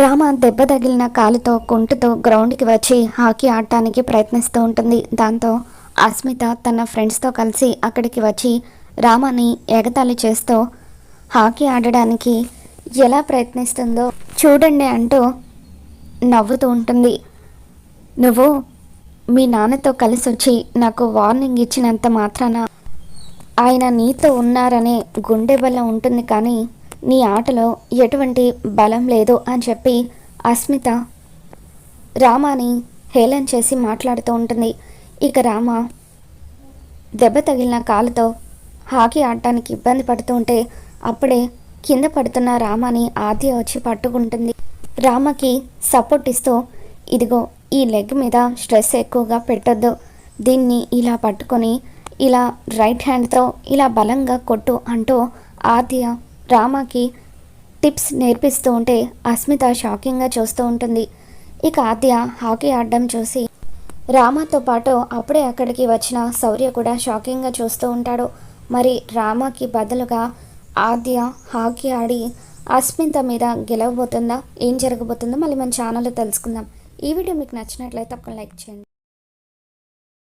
రామ దెబ్బ తగిలిన కాలుతో కుంటుతో గ్రౌండ్కి వచ్చి హాకీ ఆడటానికి ప్రయత్నిస్తూ ఉంటుంది. దాంతో అస్మిత తన ఫ్రెండ్స్తో కలిసి అక్కడికి వచ్చి రామాని ఎగతాళి చేస్తూ హాకీ ఆడడానికి ఎలా ప్రయత్నిస్తుందో చూడండి అంటూ నవ్వుతూ ఉంటుంది. నువ్వు మీ నాన్నతో కలిసి వచ్చి నాకు వార్నింగ్ ఇచ్చినంత మాత్రాన ఆయన నీతో ఉన్నారనే గుండె వల్ల ఉంటుంది కానీ నీ ఆటలో ఎటువంటి బలం లేదు అని చెప్పి అస్మిత రామాని హేళన చేసి మాట్లాడుతూ ఉంటుంది. ఇక రామ దెబ్బ తగిలిన కాలుతో హాకీ ఆడటానికి ఇబ్బంది పడుతూ ఉంటే అప్పుడే కింద పడుతున్న రామాని ఆద్య వచ్చి పట్టుకుంటుంది. రామకి సపోర్ట్ ఇస్తూ ఇదిగో ఈ లెగ్ మీద స్ట్రెస్ ఎక్కువగా పెట్టొద్దు. దీన్ని ఇలా పట్టుకొని ఇలా రైట్ హ్యాండ్తో ఇలా బలంగా కొట్టు అంటూ ఆద్య రామాకి టిప్స్ నేర్పిస్తూ ఉంటే అస్మిత షాకింగ్గా చూస్తూ ఉంటుంది. ఇక ఆద్య హాకీ ఆడడం చూసి రామాతో పాటు అప్పుడే అక్కడికి వచ్చిన శౌర్య కూడా షాకింగ్గా చూస్తూ ఉంటాడు. మరి రామాకి బదులుగా ఆద్య హాకీ ఆడి అస్మిత మీద గెలవబోతుందా? ఏం జరగబోతుందో మళ్ళీ మన ఛానల్లో తెలుసుకుందాం. ఈ వీడియో మీకు నచ్చినట్లయితే తప్పకుండా లైక్ చేయండి.